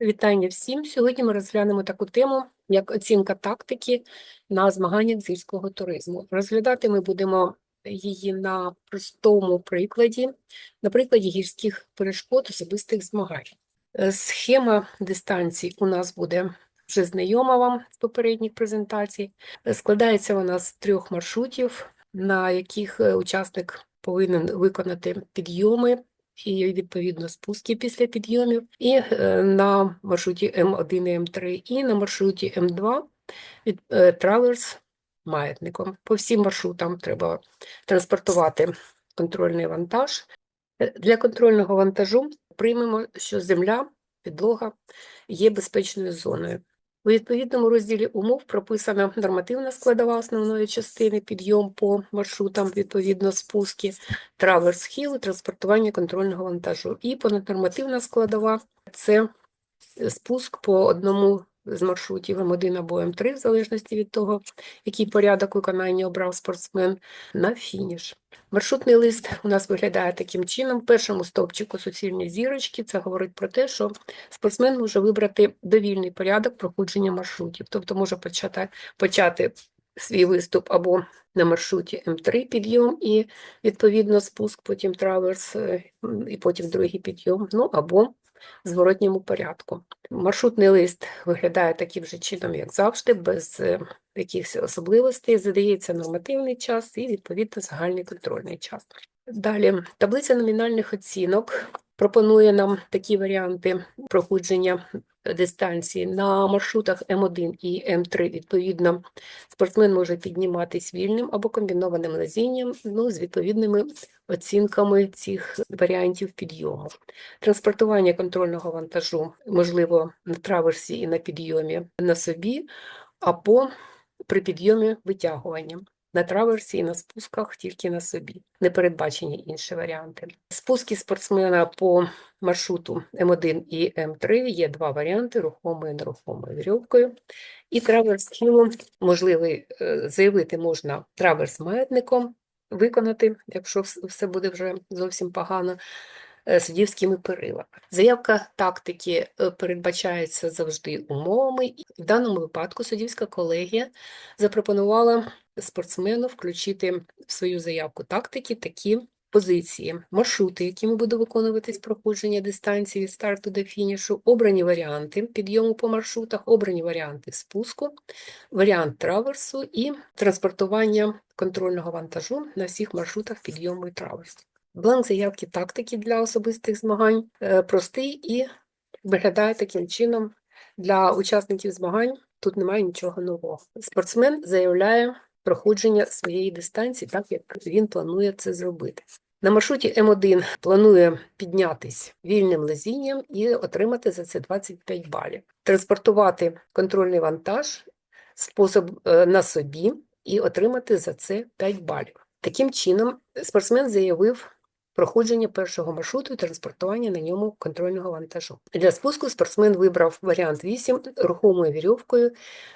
Вітання всім. Сьогодні ми розглянемо таку тему, як оцінка тактики на змаганнях з туризму. Розглядати ми будемо її на простому прикладі, на прикладі гірських перешкод особистих змагань. Е, Схема дистанцій у нас буде вже знайома вам з попередніх презентацій. Е, Складається вона з трьох маршрутів, на яких е, учасник повинен виконати підйоми і відповідно спуски після підйомів, і е, на маршруті М1 і М3, і на маршруті М2 від траверс маятником. По всім маршрутам треба транспортувати контрольний вантаж. Е, Для контрольного вантажу приймемо, що земля, підлога є безпечною зоною. У відповідному розділі умов прописана нормативна складова основної частини, підйом по маршрутам, відповідно спуски, траверс хіл, транспортування контрольного вантажу. І понаднормативна складова це спуск по одному з маршрутів М1 або М3, в залежності від того, який порядок виконання обрав спортсмен, на фініш. Маршрутний лист у нас виглядає таким чином. В першому стовпчику суцільні зірочки. Це говорить про те, що спортсмен може вибрати довільний порядок проходження маршрутів, тобто може почати, почати свій виступ або на маршруті М3 підйом і відповідно спуск, потім траверс, е, і потім другий підйом, ну або зворотньому порядку. Маршрутний лист виглядає таким же чином, як завжди, без е, якихось особливостей. Задається нормативний час і відповідно загальний контрольний час. Далі таблиця номінальних оцінок пропонує нам такі варіанти проходження дистанції на маршрутах М1 і М3. Відповідно, спортсмен може підніматись вільним або комбінованим лазінням, ну, з відповідними оцінками цих варіантів підйому. Транспортування контрольного вантажу можливо на траверсі і на підйомі на собі, або при підйомі витягуванням. На траверсі і на спусках тільки на собі. Не передбачені інші варіанти. Спуски спортсмена по маршруту М1 і М3 є два варіанти: рухомою і нерухомою вірьовкою. І траверс хілом можливий е, заявити можна траверс маятником, виконати, якщо все буде вже зовсім погано, е, суддівськими перилами. Заявка тактики е, передбачається завжди умовами. В даному випадку суддівська колегія запропонувала спортсмену включити в свою заявку тактики такі позиції, маршрути, якими буде виконуватись проходження дистанції від старту до фінішу, обрані варіанти підйому по маршрутах, обрані варіанти спуску, варіант траверсу і транспортування контрольного вантажу на всіх маршрутах підйому і траверсу. Бланк заявки тактики для особистих змагань е, простий і виглядає таким чином для учасників змагань. Тут немає нічого нового. Спортсмен заявляє проходження своєї дистанції, так як він планує це зробити. На маршруті М1 планує піднятись вільним лезінням і отримати за це 25 балів. Транспортувати контрольний вантаж спосіб е, на собі і отримати за це 5 балів. Таким чином, спортсмен заявив проходження першого маршруту і транспортування на ньому контрольного вантажу. Для спуску спортсмен вибрав варіант 8 рухомою вірьовкою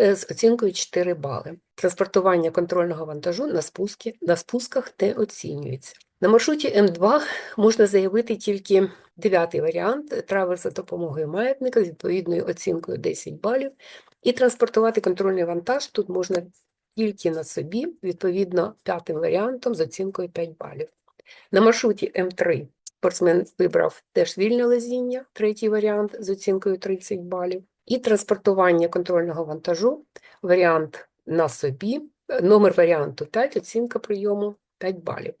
е, з оцінкою 4 бали. Транспортування контрольного вантажу на, спуски, на спусках не оцінюється. На маршруті М2 можна заявити тільки дев'ятий варіант траверс за допомогою маятника з відповідною оцінкою 10 балів, і транспортувати контрольний вантаж тут можна тільки на собі, відповідно п'ятим варіантом з оцінкою 5 балів. На маршруті М3 спортсмен вибрав теж вільне лазіння, третій варіант з оцінкою 30 балів, і транспортування контрольного вантажу, варіант на собі, номер варіанту 5, оцінка прийому 5 балів.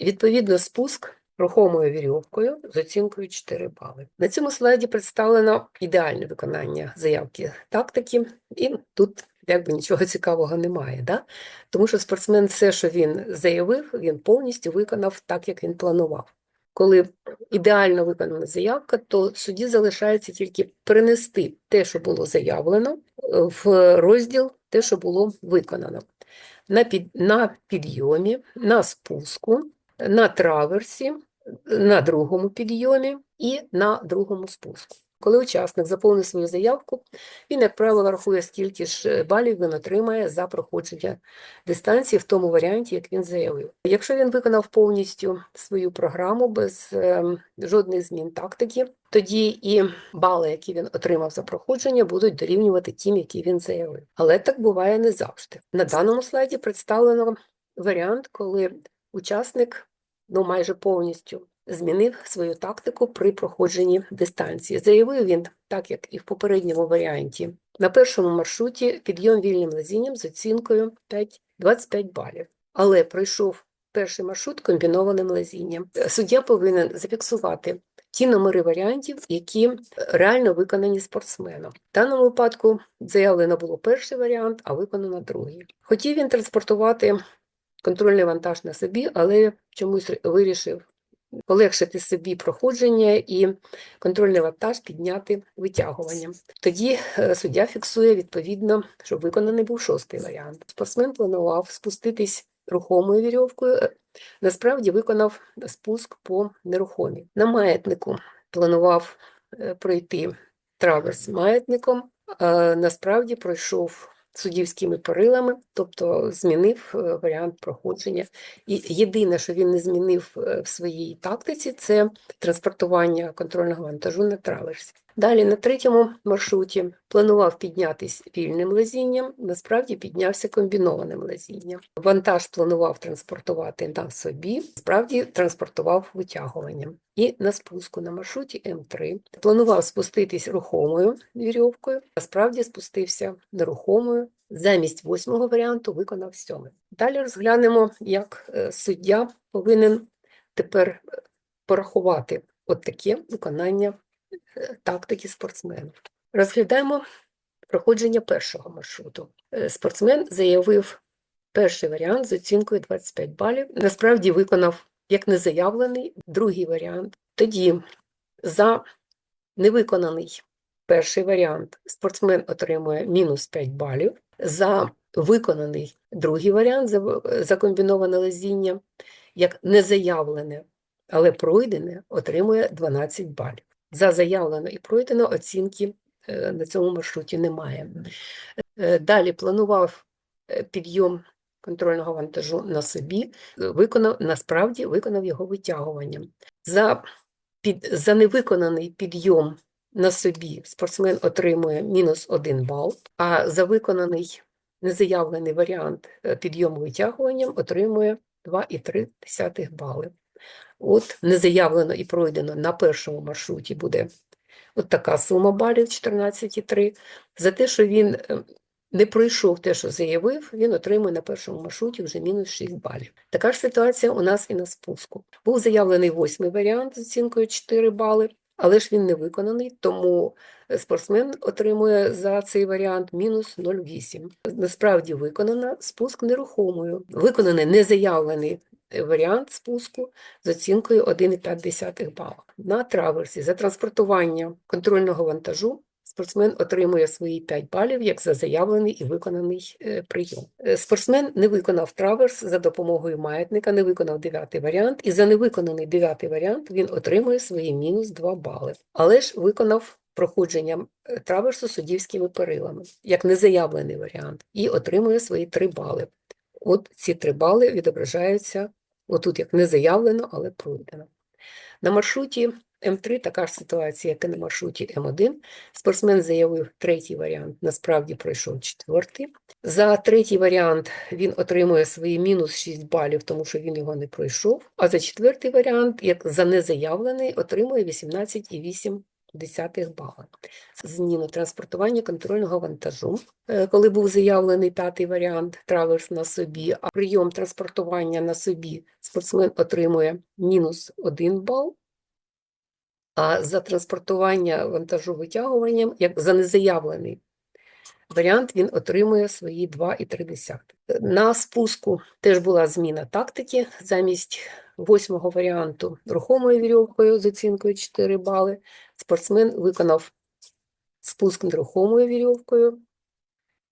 Відповідно, спуск рухомою вірьовкою з оцінкою 4 бали. На цьому слайді представлено ідеальне виконання заявки тактики, і тут якби нічого цікавого немає, да? тому що спортсмен все, що він заявив, він повністю виконав так, як він планував. Коли ідеально виконана заявка, то судді залишається тільки перенести те, що було заявлено, е, в розділ те, що було виконано. На, під, на підйомі, на спуску, на траверсі, на другому підйомі і на другому спуску. Коли учасник заповнив свою заявку, він, як правило, рахує, скільки ж е, балів він отримає за проходження дистанції в тому варіанті, як він заявив. Якщо він виконав повністю свою програму без ем, жодних змін тактики, тоді і бали, які він отримав за проходження, будуть дорівнювати тим, які він заявив. Але так буває не завжди. На даному слайді представлено варіант, коли учасник ну майже повністю змінив свою тактику при проходженні дистанції. Заявив він, так як і в попередньому варіанті, на першому маршруті підйом вільним лазінням з оцінкою 5, 25 балів, але пройшов перший маршрут комбінованим лазінням. Суддя повинен зафіксувати ті номери варіантів, які реально виконані спортсменом. В даному випадку заявлено було перший варіант, а виконано другий. Хотів він транспортувати контрольний вантаж на собі, але чомусь вирішив полегшити собі проходження і контрольний вантаж підняти витягуванням. Тоді е, суддя фіксує відповідно, що виконаний був шостий варіант. Спортсмен планував спуститись рухомою вірьовкою, е, насправді виконав спуск по нерухомій. На маятнику планував е, пройти траверс маятником, насправді пройшов суддівськими перилами, тобто змінив е, варіант проходження. І єдине, що він не змінив е, в своїй тактиці, це транспортування контрольного вантажу на траверсі. Далі на третьому маршруті планував піднятись вільним лазінням, насправді піднявся комбінованим лазінням. Вантаж планував транспортувати на собі, справді транспортував витягуванням. І на спуску на маршруті М3 планував спуститись рухомою вірьовкою, насправді спустився нерухомою. Замість восьмого варіанту виконав сьомий. Далі розглянемо, як е, суддя повинен тепер е, порахувати от таке виконання тактики спортсменів. Розглядаємо проходження першого маршруту. Е, Спортсмен заявив перший варіант з оцінкою 25 балів. Насправді виконав як незаявлений другий варіант. Тоді за невиконаний перший варіант спортсмен отримує мінус 5 балів. За виконаний другий варіант за, за комбіноване лазіння, як незаявлене, але пройдене, отримує 12 балів. За заявлено і пройдено оцінки е, на цьому маршруті немає. Е, Далі планував е, підйом контрольного вантажу на собі, виконав, насправді виконав його витягуванням. За, під, за невиконаний підйом на собі спортсмен отримує мінус 1 бал, а за виконаний незаявлений варіант підйому витягуванням отримує 2,3 бали. От незаявлено і пройдено на першому маршруті буде от така сума балів 14,3. За те, що він е, не пройшов те, що заявив, він отримує на першому маршруті вже мінус 6 балів. Така ж ситуація у нас і на спуску. Був заявлений восьмий варіант з оцінкою 4 бали, але ж він не виконаний, тому е, спортсмен отримує за цей варіант мінус 0,8. Насправді виконано спуск нерухомою. Виконаний незаявлений варіант спуску з оцінкою 1,5 бала. На траверсі за транспортування контрольного вантажу спортсмен отримує свої 5 балів як за заявлений і виконаний е, прийом. Е, Спортсмен не виконав траверс за допомогою маятника, не виконав дев'ятий варіант, і за невиконаний дев'ятий варіант він отримує свої мінус 2 бали. Але ж виконав проходження е, траверсу суддівськими перилами, як незаявлений варіант, і отримує свої 3 бали. От ці 3 бали відображаються отут як не заявлено, але пройдено. На маршруті М3 така ж ситуація, як і на маршруті М1. Спортсмен заявив третій варіант, насправді пройшов четвертий. За третій варіант він отримує свої мінус 6 балів, тому що він його не пройшов. А за четвертий варіант, як за незаявлений, отримує 18,8 десятих бала. Зміну транспортування контрольного вантажу, е, коли був заявлений п'ятий варіант траверс на собі, а прийом транспортування на собі спортсмен отримує мінус 1 бал, а за транспортування вантажу витягуванням, як за незаявлений варіант, він отримує свої 2,3. На спуску теж була зміна тактики. Замість восьмого варіанту. Рухомою вірьовкою з оцінкою 4 бали. Спортсмен виконав спуск нерухомою вірьовкою,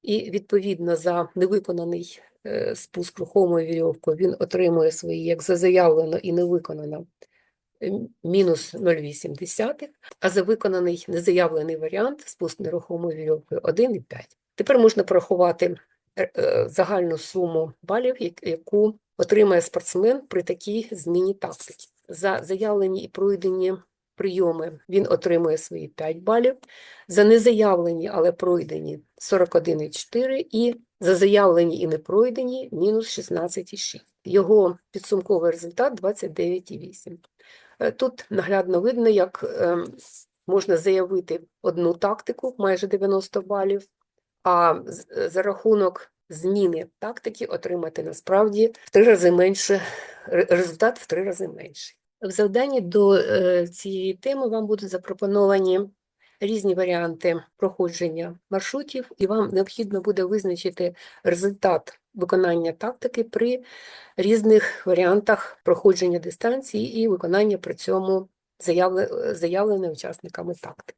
і відповідно за невиконаний е, спуск рухомою вірьовкою він отримує свої як за заявлено і не виконано е, мінус 0,8, а за виконаний незаявлений варіант спуск нерухомої вірьовки 1,5. Тепер можна порахувати е, загальну суму балів, яку отримає спортсмен при такій зміні тактики. За заявлені і пройдені прийоми він отримує свої 5 балів, за незаявлені, але пройдені 41,4 і за заявлені і не пройдені мінус 16,6. Його підсумковий результат 29,8. Е, Тут наглядно видно, як ем, можна заявити одну тактику, майже 90 балів, а е, за рахунок зміни тактики отримати насправді в три рази менше, результат в три рази менший. В завданні до е, цієї теми вам будуть запропоновані різні варіанти проходження маршрутів, і вам необхідно буде визначити результат виконання тактики при різних варіантах проходження дистанції і виконання при цьому заявле- заявленої учасниками тактики.